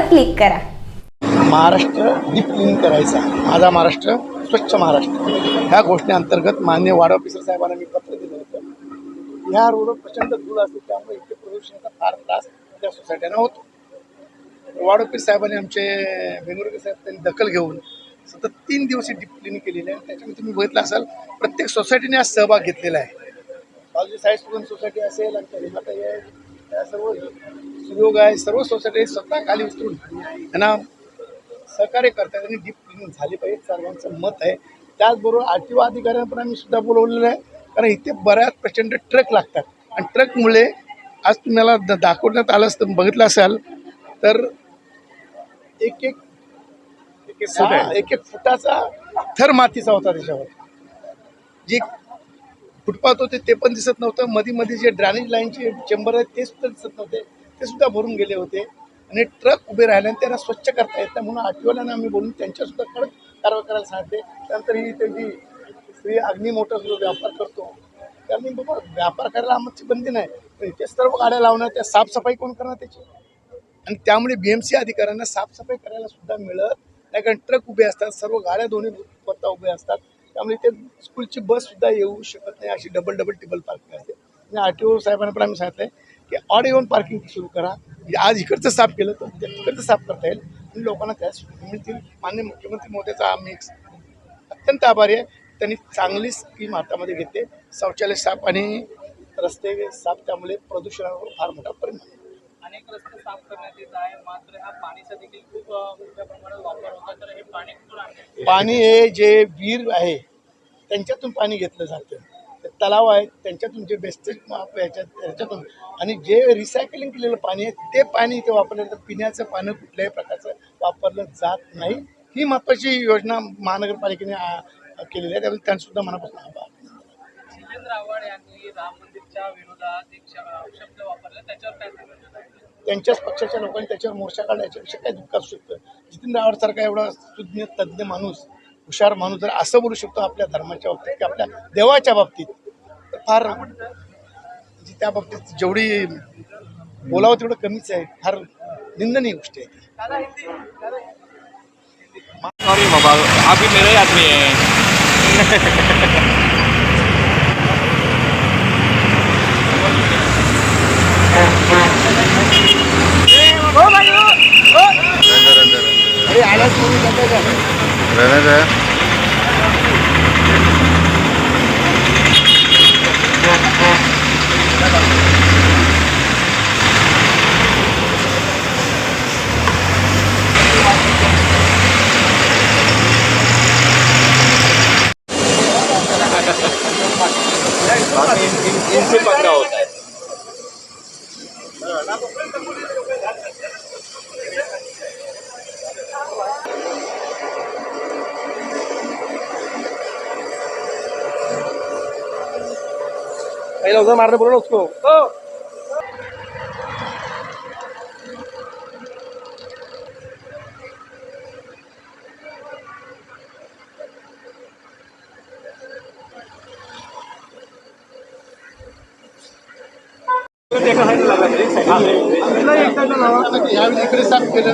Click करा. Maharashtra deep clean करायचा. माझा महाराष्ट्र स्वच्छ महाराष्ट्र. ह्या गोष्टी अंतर्गत मान्य वार्ड ऑफिसर साहेबांना मी पत्र दिलं होतं. ह्या रोडवर प्रचंड धूळ असते त्यामुळे इथे प्रदूषणाचा फार त्रास त्या सोसायट्यांना होतो. वार्ड ऑफिस साहेबांनी आमचे बेंगुरकर साहेब त्यांनी दखल घेऊन सतत तीन दिवस डीप क्लिनिंग केलेली आहे. त्याच्यामध्ये तुम्ही बघितलं असाल प्रत्येक सोसायटीने आज सहभाग घेतलेला आहे. बाजूची साई स्टुडंट सोसायटी असेल आमच्या रेमाताई आहे त्या सर्व सुयोग आहे सर्व सोसायटी स्वतः खाली उतरून. त्यांना सहकार्य करतात आणि डीप क्लिनिंग झाली पाहिजे सर्वांचं मत आहे. त्याचबरोबर आर टी ओ अधिकाऱ्यांना पण आम्ही सुद्धा बोलवलेलं आहे कारण इथे बऱ्याच प्रचंड ट्रक लागतात. आणि ट्रकमुळे आज तुम्हाला द- दाखवण्यात आलं असतं बघितलं असाल तर एक एक एक एक फुट एक एक फुटाचा थर मातीचा होता त्याच्यावर. जे फुटपाथ होते ते पण दिसत नव्हतं. मध्ये मध्ये जे ड्रॅनेज लाईनचे चेंबर आहेत ते सुद्धा दिसत नव्हते. ते सुद्धा भरून गेले होते. आणि ट्रक उभे राहिले आणि त्यांना स्वच्छ करता येत नाही. म्हणून आठवल्यानं आम्ही बोलून त्यांच्यासुद्धा कडक कारवाई करायला सांगते. त्यानंतर ही त्यांची स्त्री अग्नी जो व्यापार करतो त्यांनी बाबा व्यापार करायला आमची बंदी नाही. पण इथे सर्व गाड्या लावणार त्या साफसफाई कोण करणार त्याची? आणि त्यामुळे बी एम सी अधिकाऱ्यांना साफसफाई करायला सुद्धा मिळत नाही. कारण ट्रक उभे असतात सर्व गाड्या दोन्ही पत्ता उभे असतात. त्यामुळे ते स्कूलची बस सुद्धा येऊ शकत नाही अशी डबल डबल टिबल पार्किंग असते. आणि आर टी ओ साहेबांना पण आम्ही सांगितलं की ऑड इव्हन पार्किंग सुरू करा. म्हणजे आज इकडचं साफ केलं तर उद्या तिकडचं साफ करता येईल. आणि लोकांना त्या मिळतील. मान्य मुख्यमंत्री मोदीचा आम्ही अत्यंत आभारी आहे. त्यांनी चांगली स्कीम हातामध्ये घेते शौचालय साफ आणि रस्ते साफ त्यामुळे प्रदूषणावर फार मोठा परिणाम अनेक रस्ते साफ करण्यात येत आहे. मात्र ह्या पाणीचा देखील खूप मोठ्या प्रमाणात वापर होता तर हे पाणी कुठून आणण्यात पाणी हे जे विहीर आहे त्यांच्यातून पाणी घेतलं जातं. ते तलाव आहेत त्यांच्यातून जे बेस्टेज ह्याच्यात त्याच्यातून आणि जे रिसायकलिंग केलेलं पाणी आहे ते पाणी इथे वापरलं तर पिण्याचं पाणी कुठल्याही प्रकारचं वापरलं जात नाही. ही महत्त्वाची योजना महानगरपालिकेने केलेली आहे. त्यामुळे त्यांनासुद्धा मनापासून आभार. जितेंद्र आव्हाड यांनी राम मंदिरच्या विरोधात एक शब्द वापरला. त्याच्यावर काय त्यांच्याच पक्षाच्या लोकांनी त्याच्यावर मोर्चा काढला याच्यापेक्षा काय दुःख असू शकतं. जितेंद्र आव्हाडसारखा एवढा सुज्ञ तज्ज्ञ माणूस हुशार माणूस जर असं बोलू शकतो आपल्या धर्माच्या बाबतीत की आपल्या देवाच्या बाबतीत तर फार म्हणजे त्या बाबतीत जेवढी बोलावं तेवढं कमीच आहे. फार निंदनीय गोष्ट आहे बाबा अभी मेरा ही आदमी है इनसे पंगा होता है Ahí los dos marne ¡Oh! यावेळी इकडे साफ केलं.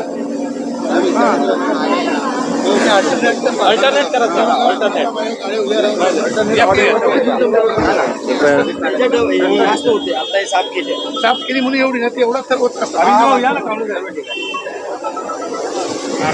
अल्टरनेट करत अल्टरनेट साफ केली म्हणून एवढी ना ते एवढा तर होत असतो